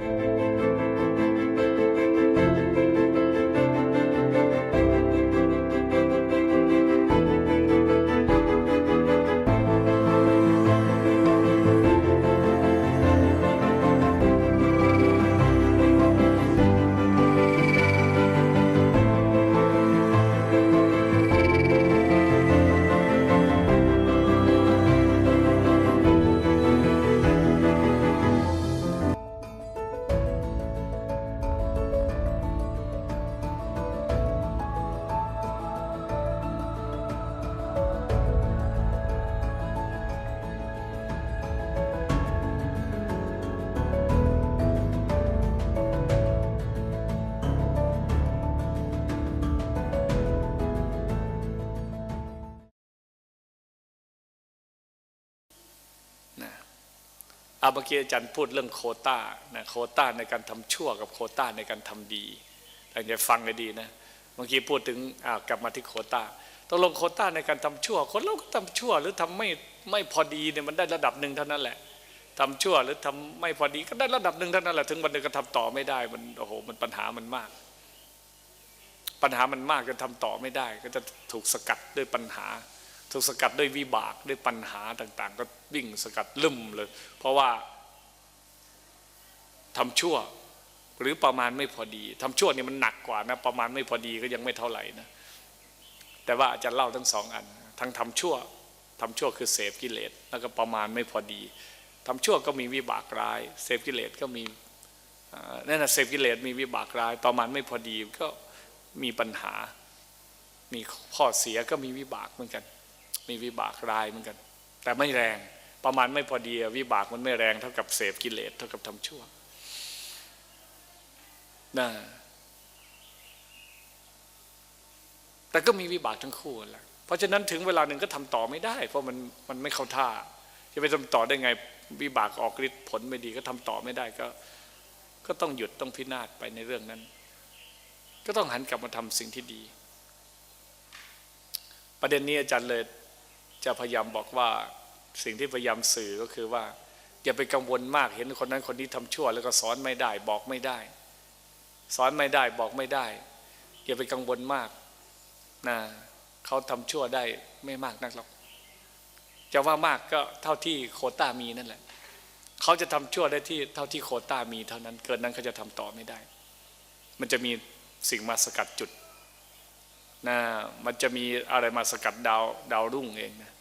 นะ เอาเมื่อกี้อาจารย์พูดเรื่องโคต้านะโคต้าในการทำชั่วกับโคต้าในการทำดีตั้งใจฟังให้ดีนะเมื่อกี้พูดถึงกลับมาที่โคต้าตกลงโคต้าในการทำชั่ว คนเราก็ทำชั่วหรือทำไม่ไม่พอดีเนี่ยมันได้ระดับหนึ่งเท่านั้นแหละทำชั่วหรือทำไม่พอดีก็ได้ระดับหนึ่งเท่านั้นแหละถึงวันหนึ่งก็ทำต่อไม่ได้มันโอ้โหมันปัญหามันมาก ปัญหามันมากจนทำต่อไม่ได้ ก็จะถูกสกัดด้วยปัญหา ถูกสกัดด้วยวิบากด้วยปัญหาต่าง ๆ ก็วิ่งสกัดลืมเลย เพราะว่าทำชั่ว หรือประมาณไม่พอดีทำชั่วนี่มันหนักกว่านะ ประมาณไม่พอดีก็ยังไม่เท่าไหร่นะแต่ว่าอาจจะเล่าทั้งสองอัน ทั้งทำชั่วทำชั่วคือเสพกิเลสแล้วก็ประมาณไม่พอดีทำชั่วก็มีวิบากร้ายเสพกิเลสก็มีนั่นนะเสพกิเลสมีวิบากร้าย ประมาณไม่พอดีก็มีปัญหา มีข้อเสียก็มีวิบากเหมือนกัน มีวิบากร้ายเหมือนกัน แต่ไม่แรงประมาณไม่พอดีวิบากมันไม่แรงเท่ากับเสพกิเลสเท่ากับทำชั่วนะแต่ก็มีวิบากทั้งคู่แหละเพราะฉะนั้นถึงเวลาหนึ่งก็ทำต่อไม่ได้ เพราะมันมันไม่เข้าท่า จะไปทำต่อได้ไงวิบากออกฤทธิ์ผลไม่ดีก็ทำต่อไม่ได้ก็ ก็ต้องหยุดต้องพินาศไปในเรื่องนั้น ก็ต้องหันกลับมาทำสิ่งที่ดี ประเด็นนี้อาจารย์เลย จะพยายามบอกว่าสิ่งที่พยายามสื่อก็คือว่า อย่าไปกังวลมากเห็นคนนั้นคนนี้ทำชั่ว แล้วก็สอนไม่ได้ บอกไม่ได้ สอนไม่ได้บอกไม่ได้ อย่าไปกังวลมากนะเขาทำชั่วได้ไม่มากนักหรอกจะว่ามากก็เท่าที่โคต้ามีนั่นแหละเขาจะทำชั่วได้ที่เท่าที่โคต้ามีเท่านั้น เกินนั้นเขาจะทำต่อไม่ได้ มันจะมีสิ่งมาสกัดจุด นะมันจะมีอะไรมาสกัดดาวดาวรุ่งเองนะ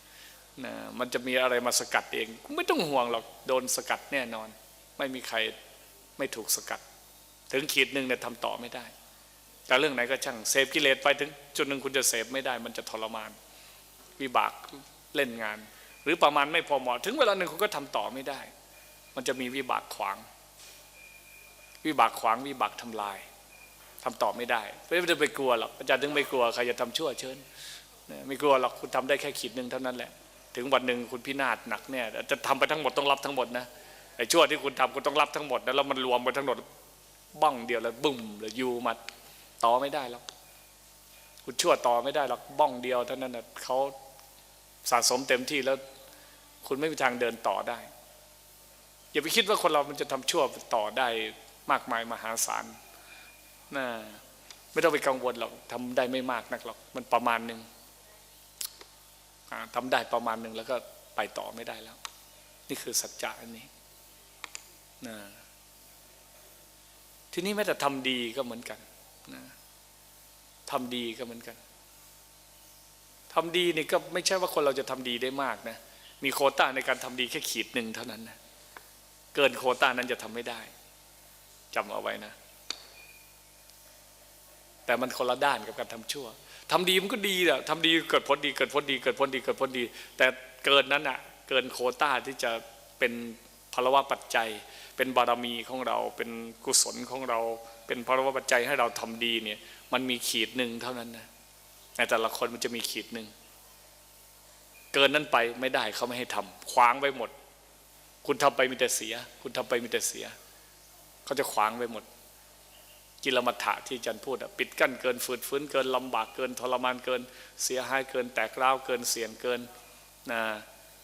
นะมันจะมีอะไรมาสกัดเอง ไม่ต้องห่วงหรอกโดนสกัดแน่นอน ไม่มีใครไม่ถูกสกัด ถึงขีดหนึ่งเนี่ยทำต่อไม่ได้ แต่เรื่องไหนก็ช่างเสพกิเลสไปถึงจุดหนึ่งคุณจะเสพไม่ได้ มันจะทรมานวิบากเล่นงาน หรือประมาณไม่พอเหมาะถึงเวลาหนึ่งคุณก็ทำต่อไม่ได้ มันจะมีวิบากขวาง วิบากขวางวิบากทำลาย ทำต่อไม่ได้ไม่ได้ไปกลัวหรอกอาจารย์ถึงไม่กลัวใครจะทำชั่วเชิญไม่กลัวหรอกคุณทำได้แค่ขีดหนึ่งเท่านั้นแหละ ถึงวันหนึ่งคุณพินาศหนักเนี่ยจะทำไปทั้งหมดต้องรับทั้งหมดนะไอ้ชั่วที่คุณทำคุณต้องรับทั้งหมดแล้วมันรวมกันทั้งหมดบ้องเดียวแล้วบุ้มแล้วยูมาต่อไม่ได้หรอกคุณชั่วต่อไม่ได้หรอกบ้องเดียวเท่านั้นนะเขาสะสมเต็มที่แล้ว คุณไม่มีทางเดินต่อได้ อย่าไปคิดว่าคนเรามันจะทำชั่วต่อได้มากมายมหาศาล นะไม่ต้องไปกังวลหรอกทำได้ไม่มากนักหรอกมันประมาณหนึ่งทำได้ประมาณหนึ่งแล้วก็ไปต่อไม่ได้แล้ว นี่คือสัจจะอันนี้นะทีนี้แม้แต่ทำดีก็เหมือนกันนะทำดีก็เหมือนกันทำดีนี่ก็ไม่ใช่ว่าคนเราจะทำดีได้มากนะมีโคต้าในการทำดีแค่ขีดหนึ่งเท่านั้นนะเกินโคต้านั้นจะทำไม่ได้จำเอาไว้นะ แต่มันคนละด้านกับการทำชั่วทำดีมันก็ดีแหละทำดีเกิดผลดีเกิดผลดีเกิดผลดีเกิดผลดี แต่เกินนั้นอะเกินโคต้าที่จะเป็นพลวะปัจจัย เป็นบารมีของเรา เป็นกุศลของเรา เป็นพลวะปัจจัยให้เราทำดีเนี่ยมันมีขีดหนึ่งเท่านั้นนะในแต่ละคนมันจะมีขีดหนึ่งเกินนั้นไปไม่ได้เขาไม่ให้ทำขวางไว้หมด คุณทำไปมีแต่เสีย คุณทำไปมีแต่เสียเขาจะขวางไว้หมด กิลมัฏฐะที่อาจารย์พูดอะปิดกั้นเกินฝืดฟื้นเกินลำบากเกินทรมานเกิน เสียหายเกินแตกร้าวเกินเสี่ยงเกินนะ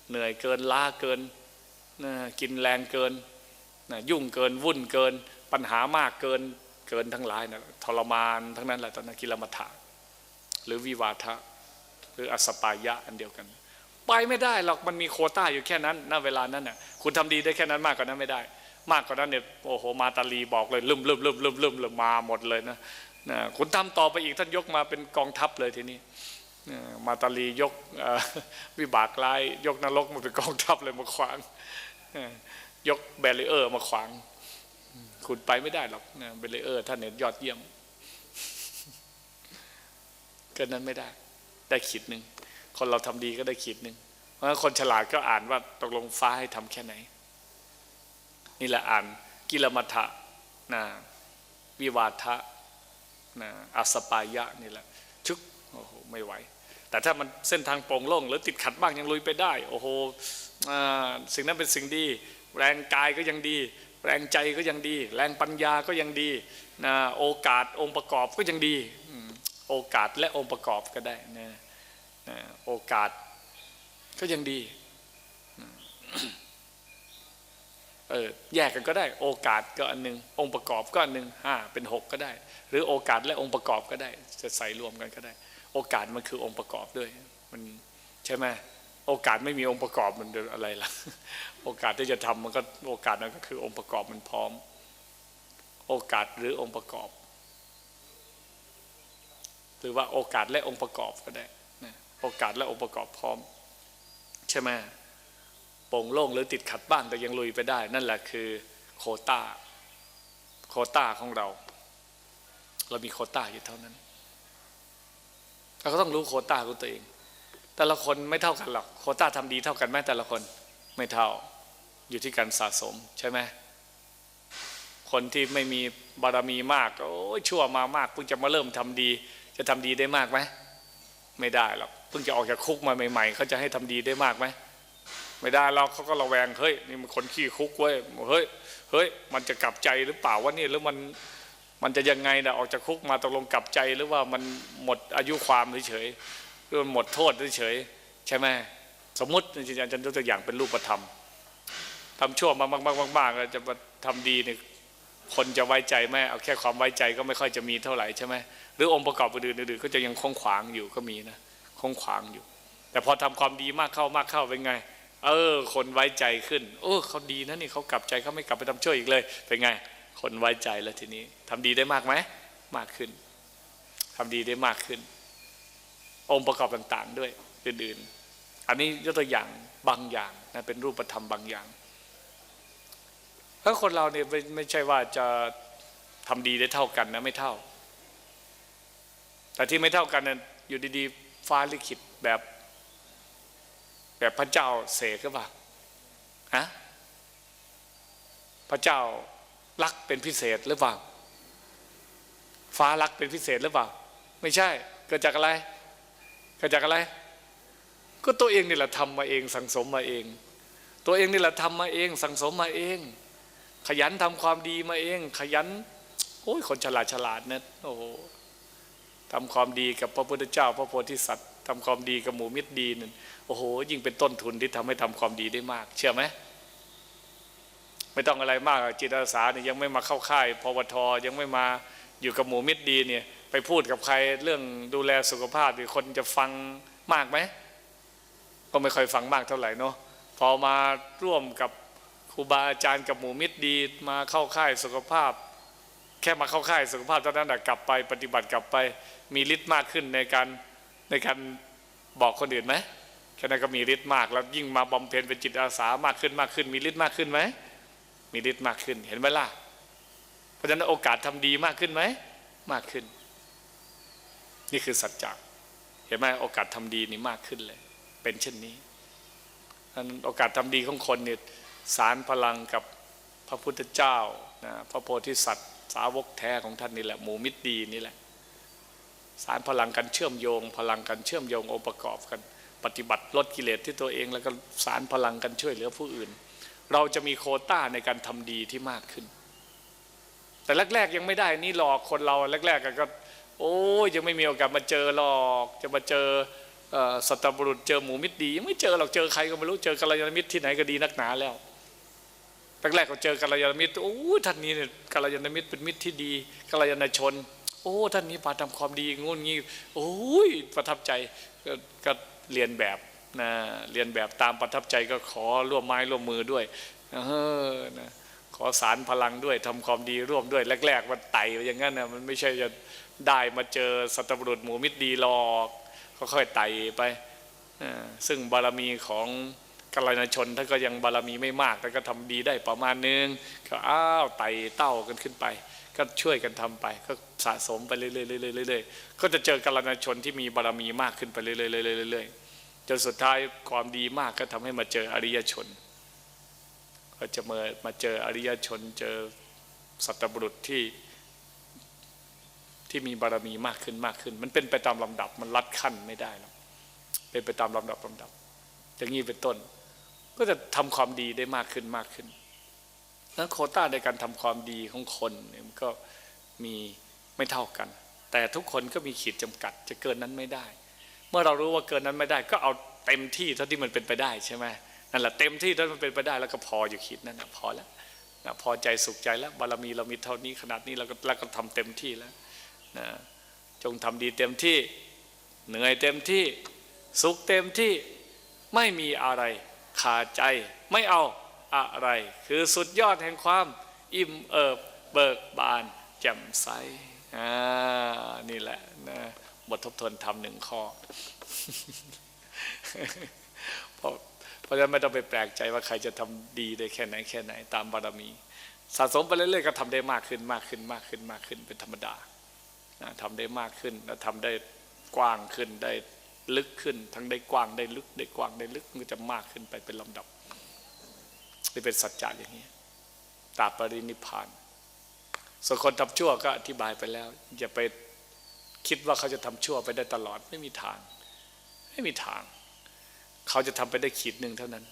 เหนื่อยเกินล้าเกินนะกินแรงเกินนะยุ่งเกินวุ่นเกิน ปัญหามากเกินเกินทั้งหลายนะทรมานทั้งนั้นแหละตอนนั้นกิลมัฏฐะหรือวิวาทะหรืออสปายะอันเดียวกัน ไปไม่ได้หรอกมันมีโคต้าอยู่แค่นั้นณเวลานั้นน่ะคุณทำดีได้แค่นั้นมากกว่านั้นไม่ได้ มากกว่านั้นเนี่ยโอ้โหมาตาลีบอกเลยลืมลืมลืมลืมลืมลืมมาหมดเลยนะนะคุณทำต่อไปอีกท่านยกมาเป็นกองทัพเลยทีนี้มาตาลียกวิบากร้ายยกนรกมาเป็นกองทัพเลยมาขวางยกแบรีเออร์มาขวางคุณไปไม่ได้หรอกนะแบรีเออร์ท่านเนี่ยยอดเยี่ยมเกินนั้นไม่ได้ ได้ขีดหนึ่งคนเราทำดีก็ได้ขีดหนึ่งเพราะฉะนั้นคนฉลาดก็อ่านว่าตกลงฟ้าให้ทำแค่ไหน นี่แหละอ่านกิลมัฏฐะนะวิวาทะนะอัสปายะนี่แหละชุกโอ้โหไม่ไหว แต่ถ้ามันเส้นทางโปร่งโล่งหรือติดขัดบ้างยังลุยไปได้ โอ้โหสิ่งนั้นเป็นสิ่งดี แรงกายก็ยังดี แรงใจก็ยังดี แรงปัญญาก็ยังดีนะโอกาสองค์ประกอบก็ยังดีโอกาสและองค์ประกอบก็ได้นะนะโอกาสก็ยังดี เออแยกกันก็ได้โอกาสก็อันหนึ่งองค์ประกอบก็อันหนึ่งห้าเป็นหกก็ได้ หรือโอกาสและองค์ประกอบก็ได้ จะใส่รวมกันก็ได้ โอกาสมันคือองค์ประกอบด้วย มันใช่ไหมโอกาสไม่มีองค์ประกอบมันจะอะไรล่ะ โอกาสที่จะทำมันก็โอกาสนั้นก็คือองค์ประกอบมันพร้อม โอกาสหรือองค์ประกอบ หรือว่าโอกาสและองค์ประกอบก็ได้นะโอกาสและองค์ประกอบพร้อม ใช่ไหม ปร่งโล่งหรือติดขัดบ้างแต่ยังลุยไปได้ นั่นแหละคือโควต้าโคต้าของเรา เรามีโคต้าอยู่เท่านั้นเราก็ต้องรู้โคต้าของตัวเอง แต่ละคนไม่เท่ากันหรอกโคต้าทำดีเท่ากันไหมแต่ละคนไม่เท่าอยู่ที่การสะสมใช่ไหมคนที่ไม่มีบารมีมากโอ้ยชั่วมามากเพิ่งจะมาเริ่มทำดี จะทำดีได้มากไหมไม่ได้หรอกเพิ่งจะออกจากคุกมาใหม่ ๆเขาจะให้ทำดีได้มากไหม ไม่ได้เราเขาก็ระแวงเฮ้ยนี่มันคนขี้คุกเว้ยเฮ้ยเฮ้ยมันจะกลับใจหรือเปล่าวะนี่หรือมันมันจะยังไงนะออกจากคุกมาตกลงกลับใจหรือว่ามันหมดอายุความเฉยๆหรือมันหมดโทษเฉยๆใช่ไหมสมมติอาจารย์จะยกตัวอย่างเป็นรูปธรรมทำชั่วมากๆๆๆแล้วจะมาทำดีเนี่ยคนจะไว้ใจไหมเอาแค่ความไว้ใจก็ไม่ค่อยจะมีเท่าไหร่ใช่ไหมหรือองค์ประกอบอื่นๆก็จะยังคงขวางอยู่ก็มีนะคงขวางอยู่ แต่พอทำความดีมากเข้ามากเข้าเป็นไง เออ คนไว้ใจขึ้นโอ้เขาดีนะนี่เขากลับใจเขาไม่กลับไปทำชั่วอีกเลย เป็นไง คนไว้ใจแล้วทีนี้ทำดีได้มากไหมมากขึ้นทำดีได้มากขึ้น องค์ประกอบต่างๆด้วยอื่นๆอันนี้ยกตัวอย่างบางอย่างนะเป็นรูปธรรมบางอย่างเพราะคนเราเนี่ยไม่ใช่ว่าจะทำดีได้เท่ากันนะไม่เท่า แต่ที่ไม่เท่ากันนั้นอยู่ดีๆฟ้าลิขิตแบบ แบบพระเจ้าเสกหรือเปล่าฮะพระเจ้ารักเป็นพิเศษหรือเปล่า ฟ้ารักเป็นพิเศษหรือเปล่า ไม่ใช่ เกิดจากอะไร เกิดจากอะไร ก็ตัวเองนี่แหละทำมาเองสังสมมาเอง ตัวเองนี่แหละทำมาเอง สังสมมาเอง ขยันทำความดีมาเอง ขยันโอ้ยคนฉลาดฉลาดเนะโอ้โหทำความดีกับพระพุทธเจ้า พระโพธิสัตว์ ทำความดีกับหมู่มิตรดีนั่นโอ้โห ยิ่งเป็นต้นทุนที่ทำให้ทำความดีได้มาก เชื่อไหมไม่ต้องอะไรมากจิตอาสาเนี่ยยังไม่มาเข้าค่ายพวทยังไม่มาอยู่กับหมู่มิตรดีเนี่ย ไปพูดกับใครเรื่องดูแลสุขภาพหรือคนจะฟังมากไหมก็ไม่ค่อยฟังมากเท่าไหร่เนาะพอมาร่วมกับครูบาอาจารย์กับหมู่มิตรดีมาเข้าค่ายสุขภาพ แค่มาเข้าค่ายสุขภาพเท่านั้นแหะกลับไปปฏิบัติกลับไปมีฤทธิ์มากขึ้นในการ ในการบอกคนอื่นไหมแค่นั้นก็มีฤทธิ์มากแล้วยิ่งมาบำเพ็ญเป็นจิตอาสามากขึ้นมากขึ้น มีฤทธิ์มากขึ้นไหมมีฤทธิ์มากขึ้นเห็นไหมล่ะ เพราะฉะนั้นโอกาสทำดีมากขึ้นไหมมากขึ้น นี่คือสัจจะเห็นไหมโอกาสทำดีนี่มากขึ้นเลย เป็นเช่นนี้นั้นโอกาสทำดีของคนเนี่ยสารพลังกับพระพุทธเจ้านะพระโพธิสัตว์ สาวกแท้ของท่านนี่แหละหมูมิตรดีนี่แหละ สารพลังกันเชื่อมโยง พลังกันเชื่อมโยงองค์ประกอบกัน ปฏิบัติลดกิเลสที่ตัวเอง แล้วก็สารพลังกันช่วยเหลือผู้อื่น เราจะมีโคต้าในการทำดีที่มากขึ้น แต่แรกๆยังไม่ได้นี่หลอกคนเราแรกๆก็ โอ้ยยังไม่มีโอกาสมาเจอหรอกจะมาเจอสัตบุรุษเจอหมูมิตรดียังไม่เจอหรอกเจอใครก็ไม่รู้เจอกัลยาณมิตรที่ไหนก็ดีนักหนาแล้วแแรกๆก็เจอกัลยาณมิตรโอ้ท่านนี้เนี่ยกัลยาณมิตรเป็นมิตรที่ดีกัลยาณชน โอ้ท่านนี้ปาทำความดีงุ่นงี้โอ้ยประทับใจก็ก็เรียนแบบนะเรียนแบบตามประทับใจก็ขอร่วมไม้ร่วมมือด้วยเออนะขอสารพลังด้วยทำความดีร่วมด้วยแรกๆมันไต่อย่างนั้นนะมันไม่ใช่จะได้มาเจอสัตบุรุษหมูมิตรดีหรอกค่อยๆไต่ไปอ่าซึ่งบารมีของ กัลยาณชนท่านก็ยังบารมีไม่มากแต่ก็ทำดีได้ประมาณนึงก็อ้าวไต่เต้ากันขึ้นไป ก็ช่วยกันทำไป ก็สะสมไปเรื่อยๆเรื่อยๆเรื่อยๆก็จะเจอกัลยาณชนที่มีบารมีมากขึ้นไปเรื่อยๆเรื่อยๆเรื่อยๆจนสุดท้ายความดีมากก็ทำให้มาเจออริยชน ก็จะมามาเจออริยชน เจอสัตบุรุษที่ที่มีบารมีมากขึ้นมากขึ้น มันเป็นไปตามลำดับมันลัดขั้นไม่ได้หรอกเป็นไปตามลำดับลำดับอย่างนี้เป็นต้น ก็จะทำความดีได้มากขึ้นมากขึ้นแล้วโคต้าในการทำความดีของคนมันก็มีไม่เท่ากัน แต่ทุกคนก็มีขีดจำกัด จะเกินนั้นไม่ได้ เมื่อเรารู้ว่าเกินนั้นไม่ได้ ก็เอาเต็มที่เท่าที่มันเป็นไปได้ใช่ไหมนั่นแหละเต็มที่เท่าที่มันเป็นไปได้แล้วก็พออยู่ขีดนั้นนะพอแล้วนะพอใจสุขใจแล้วบารมีเรามีเท่านี้ขนาดนี้เราก็แล้วก็ทำเต็มที่แล้วนะจงทำดีเต็มที่เหนื่อยเต็มที่สุขเต็มที่ไม่มีอะไร ขาดใจไม่เอาอะไร คือสุดยอดแห่งความอิ่มเอิบเบิกบานแจ่มใสนี่แหละนะบททบทวนธรรมหนึ่งข้อเพราะเพราะฉะนั้นไม่ต้องไปแปลกใจว่าใครจะทำดีได้แค่ไหนแค่ไหน ตามบารมี สะสมไปเรื่อยๆก็ทำได้มากขึ้นมากขึ้นมากขึ้นมากขึ้นเป็นธรรมดานะทำได้มากขึ้น แล้วทำได้กว้างขึ้นได้ ลึกขึ้น ทั้งได้กว้างได้ลึกได้กว้างได้ลึกมันจะมากขึ้นไปเป็นลำดับนี่เป็นสัจจะอย่างนี้ตาปรินิพพานส่วนคนทำชั่วก็อธิบายไปแล้ว อย่าไปคิดว่าเขาจะทำชั่วไปได้ตลอดไม่มีทาง ไม่มีทาง เขาจะทำไปได้ขีดหนึ่งเท่านั้น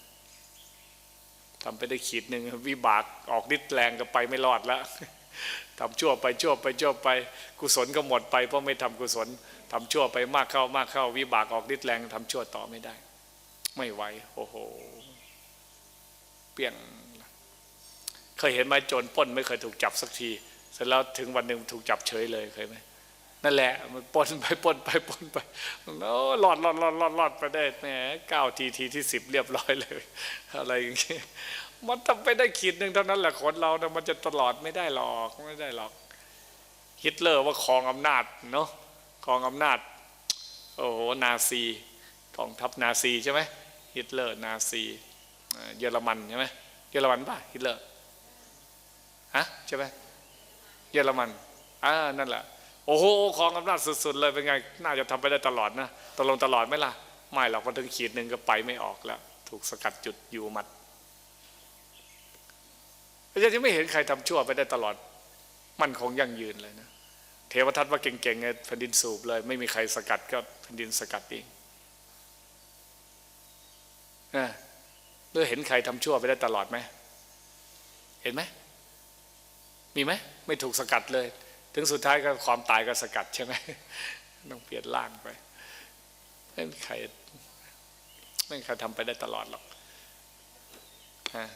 ทำไปได้ขีดหนึ่งวิบากออกฤทธิ์แรงก็ไปไม่รอดแล้วทำชั่วไปชั่วไปชั่วไป กุศลก็หมดไปเพราะไม่ทำกุศล ทำชั่วไปมากเข้ามากเข้า วิบากออกฤทธิ์แรงทำชั่วต่อไม่ได้ ไม่ไหวโอ้โห เปลี่ยง เคยเห็นไหมโจรป้น ไม่เคยถูกจับสักทีเสร็จแล้วถึงวันหนึ่งถูกจับเฉยเลยเคยไหมนั่นแหละมันป้นไปป้นไปป้นไปโอ้หลอดหลอดหลอดหลอดหลอดไปได้แหมเก้าทีทีที่สิบเรียบร้อยเลย อะไรอย่างเงี้ยมันทำไปได้ขีดหนึ่งเท่านั้นแหละคนเรานะมันจะตลอดไม่ได้หรอกไม่ได้หรอกฮิตเลอร์ว่าครองอำนาจเนาะ ครองอำนาจ โอ้โหนาซีกองทัพนาซีใช่ไหมฮิตเลอร์นาซีเยอรมันใช่ไหมเยอรมันป่ะฮิตเลอร์ฮะใช่ไหมเยอรมันอ่านั่นแหละโอ้โหคองอำนาจสุดๆเลยเป็นไงน่าจะทำไปได้ตลอดนะตกลงตลอดไหมล่ะไม่หรอกพอถึงขีดหนึ่งก็ไปไม่ออกแล้ว ถูกสกัดจุดอยู่หมัดอาจารย์ยังไม่เห็นใครทำชั่วไปได้ตลอด มันคงยั่งยืนเลยนะ เทวทัตว่าเก่งๆไงแผ่นดินสูบเลย ไม่มีใครสกัดก็แผ่นดินสกัดเองนะเมื่อเห็นใครทำชั่วไปได้ตลอดไหมเห็นไหมมีไหมไม่ถูกสกัดเลย ถึงสุดท้ายก็ความตายก็สกัดใช่ไหมต้องเปลี่ยนร่างไปไม่มีใครไม่มีใครทำไปได้ตลอดหรอกฮะ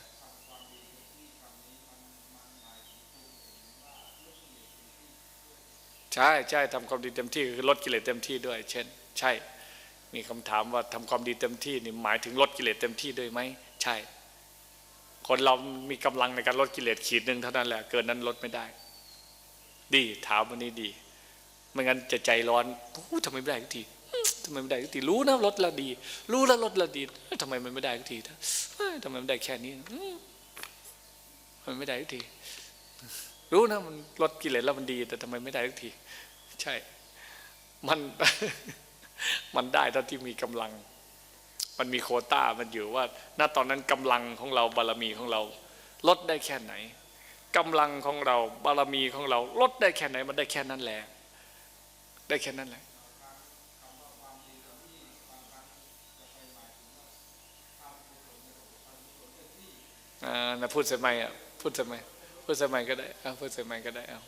ใช่ใช่ทำความดีเต็มที่คือลดกิเลสเต็มที่ด้วย เช่น ใช่ มีคำถามว่าทำความดีเต็มที่นี่หมายถึงลดกิเลสเต็มที่ด้วยไหมใช่ คนเรามีกำลังในการลดกิเลสขีดหนึ่งเท่านั้นแหละเกินนั้นลดไม่ได้ ดีถามวันนี้ดีไม่งั้นจะใจร้อนทำไมไม่ได้ทุกทีทำไมไม่ได้ทุกทีรู้นะลดละดี รู้แล้วลดละดีทำไมมันไม่ได้ทุกทีทำไมมันได้แค่นี้ทำไมไม่ได้ทุกที รู้นะมันลดกิเลสแล้วมันดี แต่ทำไมไม่ได้ทุกที ใช่ มันมันได้เท่าที่มีกำลัง มันมีโคต้ามันอยู่ว่า ณตอนนั้นกำลังของเราบารมีของเรา ลดได้แค่ไหนกำลังของเราบารมีของเรา ลดได้แค่ไหน มันได้แค่นั้นแหละได้แค่นั้นแหละอ่านะพูดสมัยอะพูดสมัย พูดสมัยก็ได้เอาพูดสมัยก็ได้เอา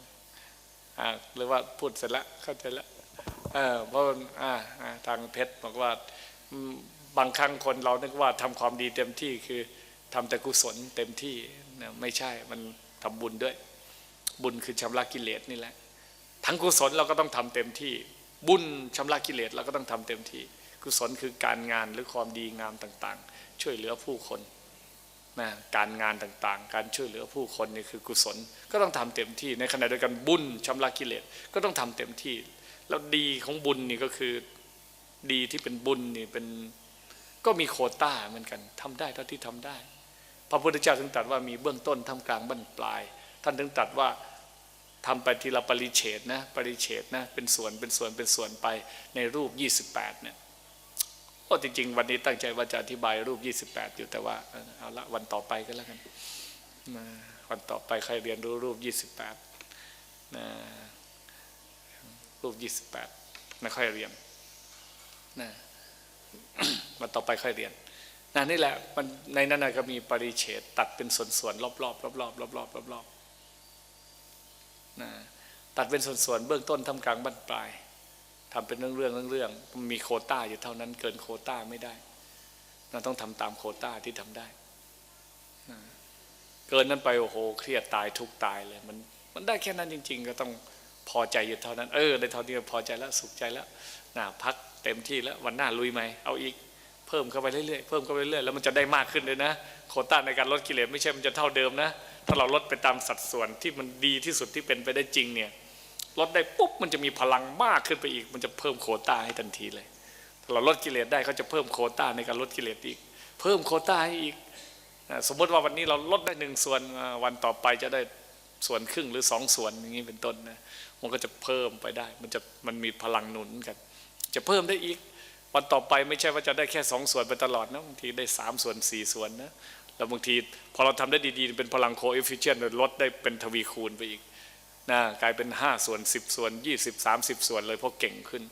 หรือว่าพูดเสร็จแล้วเข้าใจแล้วเออเพราะอ่าทางเพชรบอกว่าบางครั้งคนเรานึกว่าทำความดีเต็มที่คือทำแต่กุศลเต็มที่นะไม่ใช่มันทำบุญด้วย บุญคือชำระกิเลสนี่แหละทั้งกุศลเราก็ต้องทำเต็มที่ บุญชำระกิเลสเราก็ต้องทำเต็มที่ กุศลคือการงานหรือความดีงามต่าง ๆ ช่วยเหลือผู้คน นะการงานต่างๆ การช่วยเหลือผู้คนนี่คือกุศล ก็ต้องทำเต็มที่ ในขณะเดียวกันบุญชำระกิเลสก็ต้องทำเต็มที่ แล้วดีของบุญนี่ก็คือดีที่เป็นบุญนี่เป็นก็มีโคต้าเหมือนกันทำได้เท่าที่ทำได้ พระพุทธเจ้าถึงตรัสว่ามีเบื้องต้นทำกลางบั้นปลาย ท่านถึงตรัสว่าทำไปทีละปริเฉดนะปริเฉดนะเป็นส่วนเป็นส่วนเป็นส่วนไปในรูป 28เนี่ย โอ้จริง ๆ วันนี้ตั้งใจว่าจะอธิบายรูป 28 อยู่แต่ว่าเอาละวันต่อไปก็แล้วกันวันต่อไปใครเรียนรู้รูป 28นะรูป 28 ไม่ค่อยเรียนนะวันต่อไปค่อยเรียนนะนี่แหละมันในนั้นนะก็มีปริเฉดตัดเป็นส่วนๆรอบๆรอบๆรอบๆรอบๆรอบๆนะตัดเป็นส่วนๆเบื้องต้นทำกลางบั้นปลาย ทำเป็นเรื่องเรื่องๆเรื่องๆมันมีโคต้าอยู่เท่านั้นเกินโคต้าไม่ได้ เราต้องทำตามโคต้าที่ทำได้ เกินนั้นไปโอ้โหเครียดตายทุกตายเลยมันมันได้แค่นั้นจริง ๆ ก็ต้องพอใจอยู่เท่านั้น เออได้เท่านี้พอใจแล้วสุขใจแล้วนะพักเต็มที่แล้ววันหน้าลุยไหมเอาอีกเพิ่มเข้าไปเรื่อยๆเพิ่มเข้าไปเรื่อยๆแล้วมันจะได้มากขึ้นเลยนะ โคต้าในการลดกิเลสไม่ใช่มันจะเท่าเดิมนะ ถ้าเราลดไปตามสัดส่วนที่มันดีที่สุดที่เป็นไปได้จริงเนี่ย ลดได้ปุ๊บมันจะมีพลังมากขึ้นไปอีก มันจะเพิ่มโควต้าให้ทันทีเลย ถ้าเราลดกิเลสได้เขาจะเพิ่มโควต้าในการลดกิเลสอีก เพิ่มโควต้าให้อีก สมมติว่าวันนี้เราลดได้หนึ่งส่วนวันต่อไปจะได้ส่วนครึ่งหรือสองส่วนอย่างนี้เป็นต้นนะมันก็จะเพิ่มไปได้ มันจะมันมีพลังหนุนกัน จะเพิ่มได้อีก วันต่อไปไม่ใช่ว่าจะได้แค่สองส่วนไปตลอดนะบางทีได้สามส่วนสี่ส่วนนะแล้วบางทีพอเราทำได้ดีๆ เป็นพลังโคเอฟฟิเชนต์ลดได้เป็นทวีคูณไปอีก นะกลายเป็นห้าส่วนสิบส่วนยี่สิบสามสิบส่วนเลยเพราะเก่งขึ้น